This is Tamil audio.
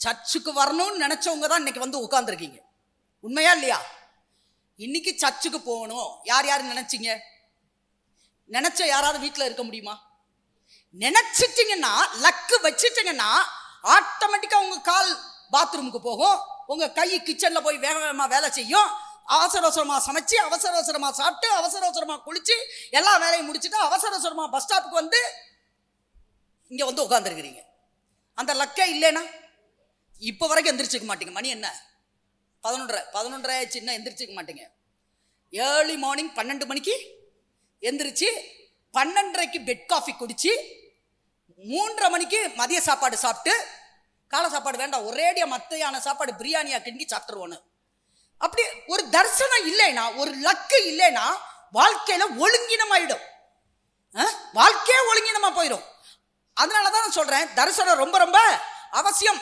சர்ச்சுக்கு வரணும்னு நினச்சவங்க தான் இன்னைக்கு வந்து உட்காந்துருக்கீங்க உண்மையா இல்லையா? இன்னைக்கு சர்ச்சுக்கு போகணும். யார் யார் நினச்சிங்க? நினச்ச யாராவது வீட்டில் இருக்க முடியுமா? நினச்சிட்டிங்கன்னா லக்கு வச்சிட்டீங்கன்னா ஆட்டோமேட்டிக்காக உங்கள் கால் பாத்ரூமுக்கு போகும். உங்கள் கை கிச்சனில் போய் வேக வேகமாக வேலை செய்யும். அவசர அவசரமாக சமைச்சு அவசர அவசரமாக சாப்பிட்டு அவசர அவசரமாக குளித்து எல்லா வேலையும் முடிச்சுட்டு அவசர அவசரமாக பஸ் ஸ்டாப்புக்கு வந்து இங்கே வந்து உட்காந்துருக்கிறீங்க அந்த லக்கே இல்லைன்னா? இப்போ வரைக்கும் எந்திரிச்சிக்க மாட்டீங்க. மணி என்ன? பதினொன்றரை. பதினொன்றரை ஆச்சு இன்னும் எந்திரிச்சிக்க மாட்டீங்க. ஏர்லி மார்னிங் பன்னெண்டு மணிக்கு எந்திரிச்சு பன்னெண்டரைக்கு பெட் காஃபி குடிச்சு மூன்றரை மணிக்கு மதிய சாப்பாடு சாப்பிட்டு காலை சாப்பாடு வேண்டாம் ஒரேடியாக மத்தையான சாப்பாடு பிரியாணியாக கிண்டி சாப்பிட்ருவோன்னு அப்படி ஒரு தரிசனம் இல்லைன்னா ஒரு லக்கு இல்லைன்னா வாழ்க்கையில ஒழுங்கினமாயிடும். வாழ்க்கையே ஒழுங்கினமா போயிடும். அதனால தான் நான் சொல்றேன் தரிசனம் ரொம்ப ரொம்ப அவசியம்.